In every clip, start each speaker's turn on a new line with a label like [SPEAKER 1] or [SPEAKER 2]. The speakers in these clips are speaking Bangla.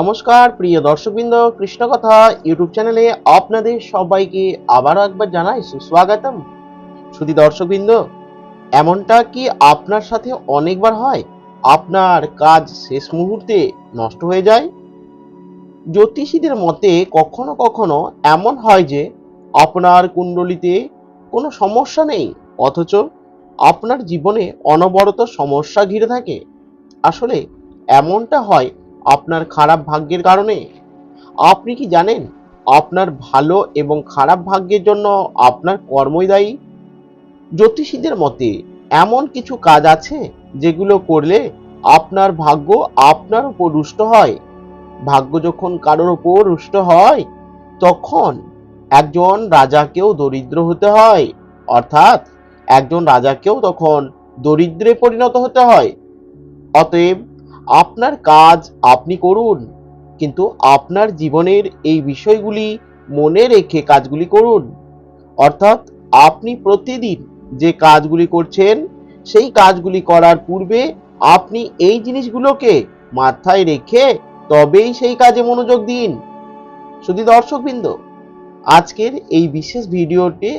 [SPEAKER 1] নমস্কার, প্রিয় দর্শকবৃন্দ, কৃষ্ণকথা ইউটিউব চ্যানেলে আপনাদের সবাইকে আবারও একবার জানাই সুস্বাগতম। শুধু দর্শকবৃন্দ, এমনটা কি আপনার সাথে অনেকবার হয়? আপনার কাজ শেষ মুহূর্তে নষ্ট হয়ে যায়? জ্যোতিষীদের মতে কখনো কখনো এমন হয় যে আপনার কুণ্ডলিতে কোনো সমস্যা নেই, অথচ আপনার জীবনে অনবরত সমস্যা ঘিরে থাকে। আসলে এমনটা হয় আপনার খারাপ ভাগ্যের কারণে? আপনি কি জানেন আপনার ভালো এবং খারাপ ভাগ্যের জন্য আপনার কর্মই দায়ী? জ্যোতিষীদের মতে এমন কিছু কাজ আছে যেগুলো করলে আপনার ভাগ্য আপনার উপর রুষ্ট হয়। ভাগ্য যখন কারোর উপর রুষ্ট হয়, তখন একজন রাজাকেও দরিদ্র হতে হয়। অর্থাৎ একজন রাজাকেও তখন দরিদ্রে পরিণত হতে হয়। অতএব আপনার কাজ আপনি করুন, কিন্তু আপনার জীবনের এই বিষয়গুলি মনে রেখে কাজগুলি করুন। অর্থাৎ আপনি প্রতিদিন যে কাজগুলি করছেন, সেই কাজগুলি করার পূর্বে আপনি এই জিনিসগুলোকে মাথায় রেখে তবেই সেই কাজে মনোযোগ দিন। শুধু দর্শকবৃন্দ, আজকের এই বিশেষ ভিডিওতে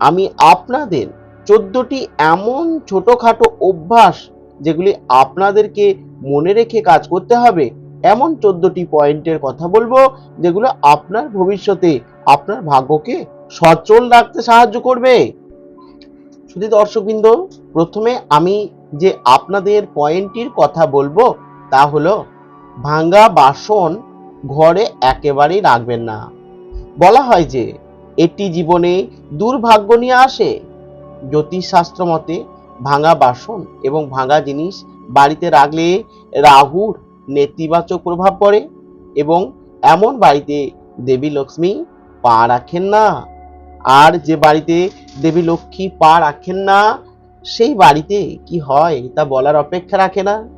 [SPEAKER 1] আমি আপনাদের চোদ্দটি এমন ছোটোখাটো অভ্যাস যেগুলি আপনাদেরকে মনে রেখে কাজ করতে হবে, এমন চোদ্দটি পয়েন্টের কথা বলব যেগুলো আপনার ভবিষ্যতে আপনার ভাগ্যকে সচল রাখতে সাহায্য করবে। শুধু দর্শকবৃন্দ, প্রথমে আমি যে আপনাদের পয়েন্টটির কথা বলব তা হলো, ভাঙ্গা বাসন ঘরে একেবারেই রাখবেন না। বলা হয় যে, এটি জীবনে দুর্ভাগ্য নিয়ে আসে। জ্যোতিষশাস্ত্র মতে ভাঙা বাসন এবং ভাঙা জিনিস বাড়িতে রাখলে রাহুর নেতিবাচক প্রভাব পড়ে এবং এমন বাড়িতে দেবী লক্ষ্মী পা রাখেন না। আর যে বাড়িতে দেবী লক্ষ্মী পা রাখেন না, সেই বাড়িতে কি হয় তা বলার অপেক্ষা রাখে না।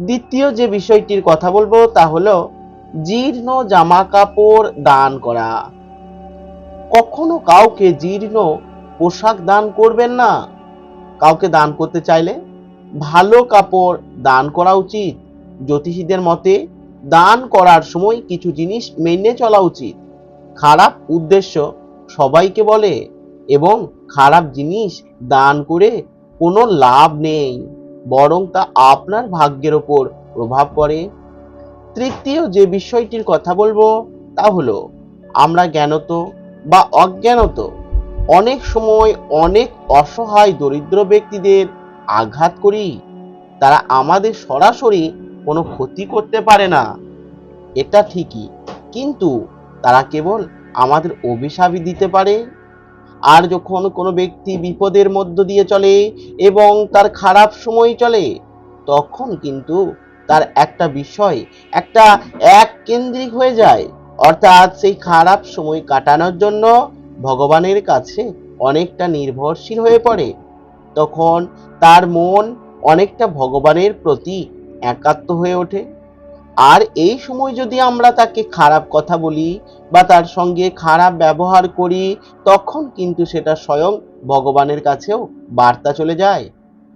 [SPEAKER 1] দ্বিতীয় যে বিষয়টির কথা বলব তা হলো জীর্ণ জামা কাপড় দান করা। কখনো কাউকে জীর্ণ পোশাক দান করবেন না। কাউকে দান করতে চাইলে ভালো কাপড় দান করা উচিত। জ্যোতিষীদের মতে, দান করার সময় কিছু জিনিস মেনে চলা উচিত। খারাপ উদ্দেশ্য সবাইকে বলে এবং খারাপ জিনিস দান করে কোনো লাভ নেই, বরং তা আপনার ভাগ্যের ওপর প্রভাব পড়ে। তৃতীয় যে বিষয়টির কথা বলব, তা হলো, আমরা জ্ঞানত বা অজ্ঞানত। অনেক সময় অনেক অসহায় দরিদ্র ব্যক্তিদের আঘাত করি, তারা আমাদের সরাসরি কোনো ক্ষতি করতে পারে না। এটা ঠিকই, কিন্তু তারা কেবল আমাদের অভিশাপই দিতে পারে। আর যখন কোনো ব্যক্তি বিপদের মধ্য দিয়ে চলে এবং তার খারাপ সময় চলে, তখন কিন্তু তার একটা বিষয়, একটা এক কেন্দ্রিক হয়ে যায়। অর্থাৎ সেই খারাপ সময় কাটানোর জন্য ভগবানের কাছে অনেকটা নির্ভরশীল হয়ে পড়ে। তখন তার মন অনেকটা ভগবানের প্রতি একাত্ম হয়ে ওঠে। আর এই সময় যদি আমরা তাকে খারাপ কথা বলি বা তার সঙ্গে খারাপ ব্যবহার করি, তখন কিন্তু সেটা স্বয়ং ভগবানের কাছেও বার্তা চলে যায়।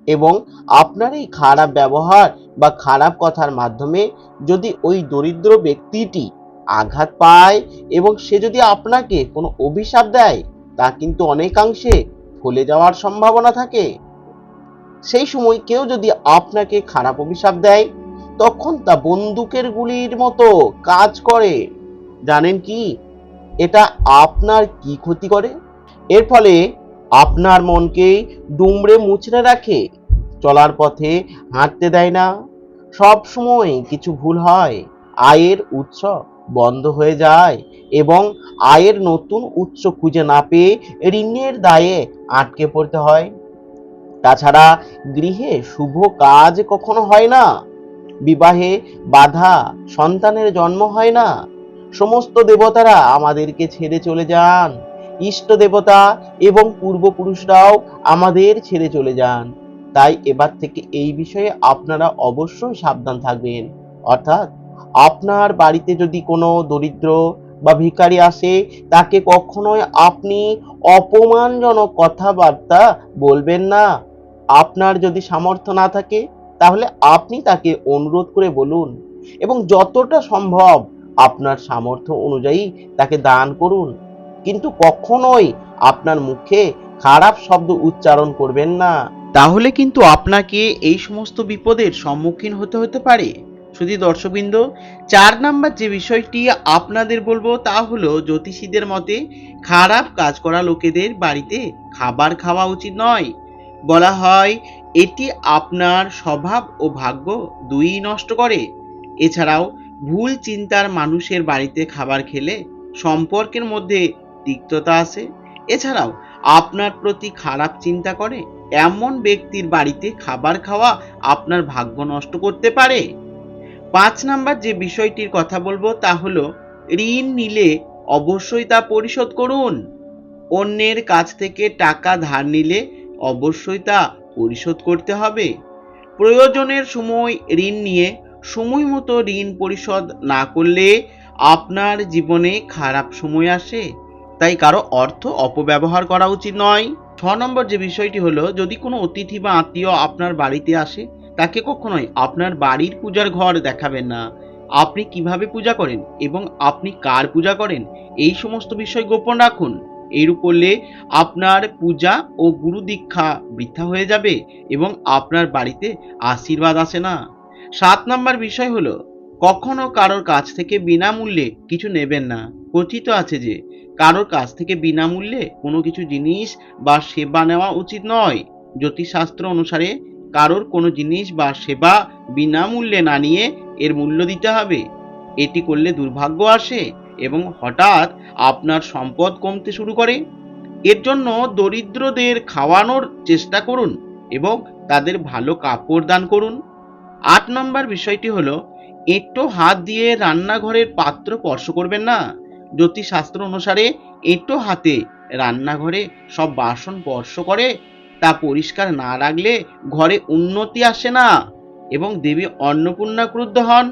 [SPEAKER 1] এবং আপনার এই খারাপ ব্যবহার বা খারাপ কথার মাধ্যমে যদি ওই দরিদ্র ব্যক্তিটি আঘাত পায় এবং সে যদি আপনাকে কোনো অভিশাপ দেয়, তা কিন্তু অনেকাংশে ফলে যাওয়ার সম্ভাবনা থাকে। সেই সময় কেউ যদি আপনাকে খারাপ অভিশাপ দেয়, তখন তা বন্দুকের গুলির মতো কাজ করে। জানেন কি? এটা আপনার কি ক্ষতি করে? এর ফলে আপনার মনকে ডুমড়ে মুচড়ে রাখে। চলার পথে হাঁটতে দেয় না। সব সময় কিছু ভুল হয়, আয়ের উৎস। বন্ধ হয়ে যায় এবং আয়ের নতুন উৎস খুঁজে না পেয়ে ঋণের দায়ে আটকে পড়তে হয়। তাছাড়া গৃহে শুভ কাজ কখনো হয় না। বিবাহে বাধা সন্তানের জন্ম হয় না। সমস্ত দেবতারা আমাদেরকে ছেড়ে চলে যান। ইষ্ট দেবতা এবং পূর্বপুরুষরাও আমাদের ছেড়ে চলে যান। তাই এবার থেকে এই বিষয়ে আপনারা অবশ্যই সাবধান থাকবেন। অর্থাৎ আপনার বাড়িতে যদি কোনো দরিদ্র বা ভিখারি আসে, তাকে কখনোই আপনি অপমানজনক কথাবার্তা বলবেন না। আপনার যদি সামর্থ্য না থাকে, তাহলে আপনি তাকে অনুরোধ করে বলুন এবং যতটা সম্ভব আপনার সামর্থ্য অনুযায়ী তাকে দান করুন। কিন্তু কখনোই আপনার মুখে খারাপ শব্দ উচ্চারণ করবেন না। তাহলে কিন্তু আপনাকে এই সমস্ত বিপদের সম্মুখীন হতে হতে পারে। শুধু দর্শকবৃন্দ, চার নাম্বার যে বিষয়টি আপনাদের বলব তা হলো জ্যোতিষীদের মতে খারাপ কাজ করা লোকেদের বাড়িতে খাবার খাওয়া উচিত নয়। বলা হয়, এটি আপনার স্বভাব ও ভাগ্য দুই নষ্ট করে। এছাড়াও, ভুল চিন্তার মানুষের বাড়িতে খাবার খেলে সম্পর্কের মধ্যে তিক্ততা আসে এছাড়াও, আপনার প্রতি খারাপ চিন্তা করে এমন ব্যক্তির বাড়িতে খাবার খাওয়া আপনার ভাগ্য নষ্ট করতে পারে। পাঁচ নাম্বার যে বিষয়টির কথা বলব তা হলো, ঋণ নিলে অবশ্যই তা পরিশোধ করুন। অন্যের কাছ থেকে টাকা ধার নিলে অবশ্যই তা পরিশোধ করতে হবে। প্রয়োজনের সময় ঋণ নিয়ে সময় মতো ঋণ পরিশোধ না করলে আপনার জীবনে খারাপ সময় আসে। তাই কারও অর্থ অপব্যবহার করা উচিত নয়। ছ নম্বর যে বিষয়টি হলো, যদি কোনো অতিথি বা আত্মীয় আপনার বাড়িতে আসে তাকে কখনোই আপনার বাড়ির পূজার ঘর দেখাবেন না। আপনি কীভাবে পূজা করেন এবং আপনি কার পূজা করেন, এই সমস্ত বিষয় গোপন রাখুন। এইরূপ করলে আপনার পূজা ও গুরু দীক্ষা বৃথা হয়ে যাবে এবং আপনার বাড়িতে আশীর্বাদ আসে না। সাত নাম্বার বিষয় হলো, কখনো কারোর কাছ থেকে বিনামূল্যে কিছু নেবেন না। কথিত আছে যে, কারোর কাছ থেকে বিনামূল্যে কোনো কিছু জিনিস বা সেবা নেওয়া উচিত নয়। জ্যোতিষশাস্ত্র অনুসারে কারোর কোনো জিনিস বা সেবা বিনামূল্যে না নিয়ে এর মূল্য দিতে হবে। এটি করলে দুর্ভাগ্য আসে এবং হঠাৎ আপনার সম্পদ কমতে শুরু করে। এর জন্য দরিদ্রদের খাওয়ানোর চেষ্টা করুন এবং তাদের ভালো কাপড় দান করুন। আট নম্বর বিষয়টি হলো এঁটো হাত দিয়ে রান্নাঘরের পাত্র স্পর্শ করবেন না। জ্যোতিষশাস্ত্র অনুসারে এঁটো হাতে রান্নাঘরে সব বাসন স্পর্শ করে তা পরিষ্কার না রাখলে ঘরে উন্নতি আসে না এবং দেবী অন্নপূর্ণা ক্রুদ্ধ হন।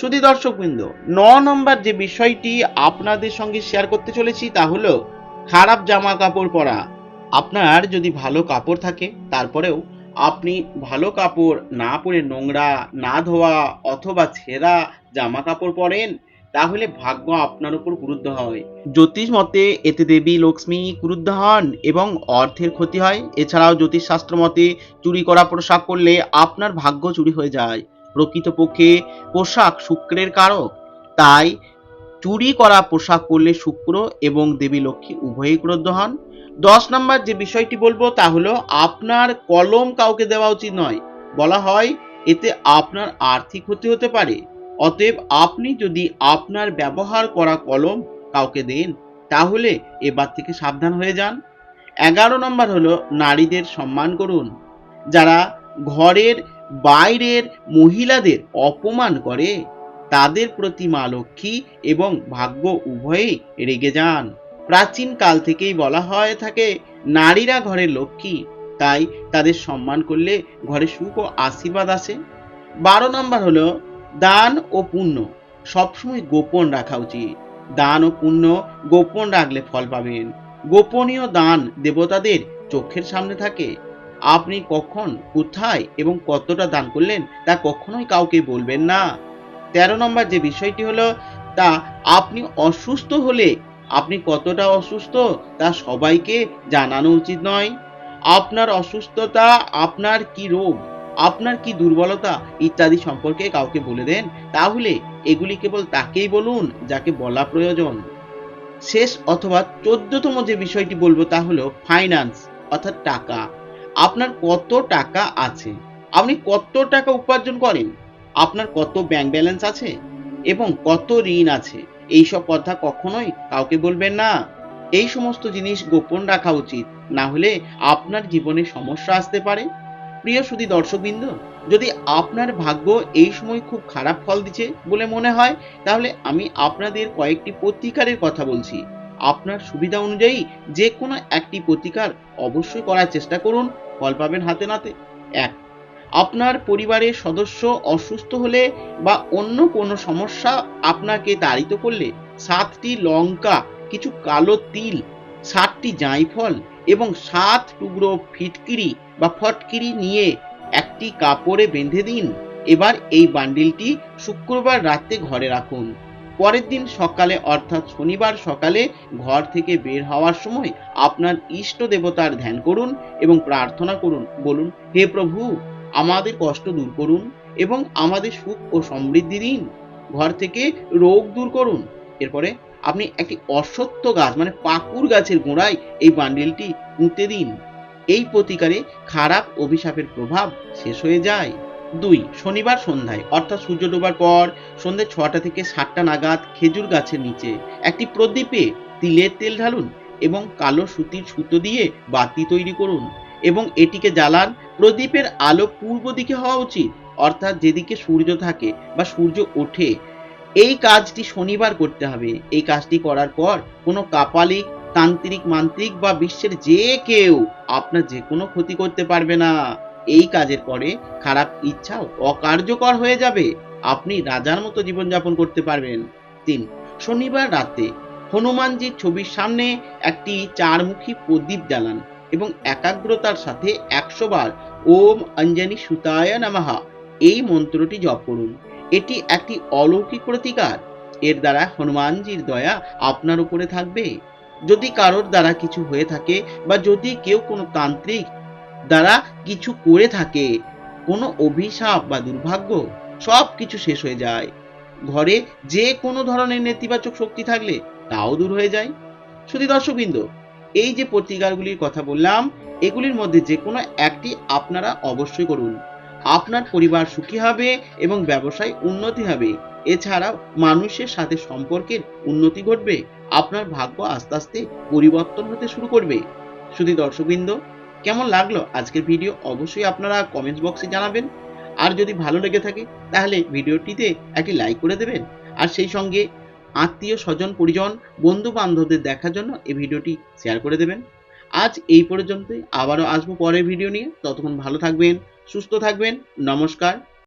[SPEAKER 1] শুধু দর্শকবৃন্দ, ন নম্বর যে বিষয়টি আপনাদের সঙ্গে শেয়ার করতে চলেছি তা হলো খারাপ জামা কাপড় পরা। আপনার যদি ভালো কাপড় থাকে, তারপরেও আপনি ভালো কাপড় না পরে নোংরা, না ধোয়া অথবা ছেঁড়া জামা কাপড় পরেন তাহলে ভাগ্য আপনার উপর ক্রুদ্ধ হয়। জ্যোতিষ মতে, এতে দেবী, লক্ষ্মী ক্রুদ্ধ হন এবং অর্থের ক্ষতি হয়। এছাড়াও জ্যোতিষ শাস্ত্র মতে, চুরি করা পোশাক করলে আপনার ভাগ্য চুরি হয়ে যায়। প্রকৃতপক্ষে পোশাক শুক্রের কারক। তাই চুরি করা পোশাক পরলে শুক্র এবং দেবী, লক্ষ্মী উভয়ই ক্রুদ্ধ হন। দশ নম্বর যে বিষয়টি বলব তা হলো, আপনার কলম কাউকে দেওয়া উচিত নয়। বলা হয়, এতে আপনার আর্থিক ক্ষতি হতে পারে। অতএব আপনি যদি আপনার ব্যবহার করা কলম কাউকে দেন, তাহলে এবার থেকে সাবধান হয়ে যান। এগারো নম্বর হলো নারীদের সম্মান করুন। যারা ঘরের বাইরের মহিলাদের অপমান করে, তাদের প্রতি মা লক্ষ্মী এবং ভাগ্য উভয়েই রেগে যান। প্রাচীন কাল থেকেই বলা হয়ে থাকে, নারীরা ঘরের লক্ষ্মী, তাই তাদের সম্মান করলে ঘরে সুখ ও আশীর্বাদ আসে। বারো নম্বর হলো দান ও পুণ্য সবসময় গোপন রাখা উচিত। দান ও পুণ্য গোপন রাখলে ফল পাবেন। গোপনীয় দান দেবতাদের চোখের সামনে থাকে। আপনি কখন, কোথায় এবং কতটা দান করলেন তা কখনোই কাউকে বলবেন না। তেরো নম্বর যে বিষয়টি হলো, তা আপনি অসুস্থ হলে আপনি কতটা অসুস্থ তা সবাইকে জানানো উচিত নয়। আপনার অসুস্থতা, আপনার কি রোগ আপনার কি দুর্বলতা ইত্যাদি সম্পর্কে কাউকে বলে দেন? তাহলে এগুলি কেবল তাকেই বলুন যাকে বলা প্রয়োজন। শেষ অথবা চোদ্দতম যে বিষয়টি বলব তা হলো ফাইন্যান্স অর্থাৎ টাকা। আপনার কত টাকা আছে? আপনি কত টাকা উপার্জন করেন? আপনার কত ব্যাংক ব্যালেন্স আছে? এবং কত ঋণ আছে? এইসব কথা কখনোই কাউকে বলবেন না। এই সমস্ত জিনিস গোপন রাখা উচিত। না হলে আপনার জীবনে সমস্যা আসতে পারে। প্রিয় সুদী দর্শকবৃন্দ, যদি আপনার ভাগ্য এই সময় খুব খারাপ ফল দিচ্ছে বলে মনে হয়, তাহলে আমি আপনাদের কয়েকটি প্রতিকারের কথা বলছি। আপনার সুবিধা অনুযায়ী যে কোনো একটি প্রতিকার অবশ্যই করার চেষ্টা করুন, ফল পাবেন হাতে নাতে। এক, আপনার পরিবারের সদস্য অসুস্থ হলে বা অন্য কোনো সমস্যা আপনাকে তাড়িত করলে সাতটি লঙ্কা, কিছু কালো তিল, সাতটি জাঁইফল এবং সাত টুকরো ফিটকিরি বা ফটকিরি নিয়ে একটি কাপড়ে বেঁধে দিন। এবার এই বান্ডিলটি শুক্রবার রাতে ঘরে রাখুন। পরের দিন সকালে, অর্থাৎ শনিবার সকালে ঘর থেকে বের হওয়ার সময় আপনার ইষ্ট দেবতার ধ্যান করুন এবং প্রার্থনা করুন, বলুন, হে প্রভু, আমাদের কষ্ট দূর করুন এবং আমাদের সুখ ও সমৃদ্ধি দিন। ঘর থেকে রোগ দূর করুন। এরপরে আপনি একটি অশ্বত্থ গাছ মানে পাকুর গাছের গোড়ায় এই বান্ডিলটি পুঁতে দিন। এই প্রতিকারে খারাপ অভিশাপের প্রভাব শেষ হয়ে যায়। দুই, শনিবার সন্ধ্যায়, অর্থাৎ সূর্য ডোবার পর সন্ধ্যে ছটা থেকে সাতটা নাগাদ খেজুর গাছের নিচে একটি প্রদীপে তিলের তেল ঢালুন এবং কালো সুতির সুতো দিয়ে বাতি তৈরি করুন এবং এটিকে জ্বালান। প্রদীপের আলো পূর্ব দিকে হওয়া উচিত, অর্থাৎ যেদিকে সূর্য থাকে বা সূর্য ওঠে। এই কাজটি শনিবার করতে হবে। এই কাজটি করার পর কোনো কাপালিক তান্ত্রিক, মান্ত্রিক বা বিশ্বের যে কেউ আপনার যে কোনো ক্ষতি করতে পারবে না। এই কাজের পরে খারাপ ইচ্ছাও অকার্যকর হয়ে যাবে। আপনি রাজার মতো জীবনযাপন করতে পারবেন। তিন, শনিবার রাতে হনুমানজির ছবির সামনে একটি চারমুখী প্রদীপ জ্বালান এবং একাগ্রতার সাথে একশো বার ওম অঞ্জনি সুতায় নামাহা এই মন্ত্রটি জপ করুন। এটি একটি অলৌকিক প্রতিকার। এর দ্বারা হনুমানজির দয়া আপনার উপরে থাকবে। যদি কারোর দ্বারা কিছু হয়ে থাকে বা যদি কেউ কোনো তান্ত্রিক দ্বারা কিছু করে থাকে, কোনো অভিশাপ বা দুর্ভাগ্য, সব কিছু শেষ হয়ে যায়। ঘরে যে কোনো ধরনের নেতিবাচক শক্তি থাকলে তাও দূর হয়ে যায়। শুধু দর্শকবৃন্দ, এই যে প্রতিকারগুলির কথা বললাম, এগুলির মধ্যে যে কোনো একটি আপনারা অবশ্যই করুন। আপনার পরিবার সুখী হবে এবং ব্যবসায় উন্নতি হবে। এছাড়াও মানুষের সাথে সম্পর্কের উন্নতি ঘটবে। আপনার ভাগ্য আস্তে আস্তে পরিবর্তন হতে শুরু করবে। শুধু দর্শকবৃন্দ, কেমন লাগল আজকের ভিডিও? অবশ্যই আপনারা কমেন্টস বক্সে জানাবেন। আর যদি ভালো লেগে থাকে, তাহলে ভিডিওটিতে একটি লাইক করে দেবেন। আর সেই সঙ্গে আত্মীয়, স্বজন, পরিজন বন্ধু বান্ধবদের দেখার জন্য এই ভিডিওটি শেয়ার করে দেবেন। আজ এই পর্যন্তই। আবারও আসব পরের ভিডিও নিয়ে। ততক্ষণ ভালো থাকবেন, সুস্থ থাকবেন। নমস্কার।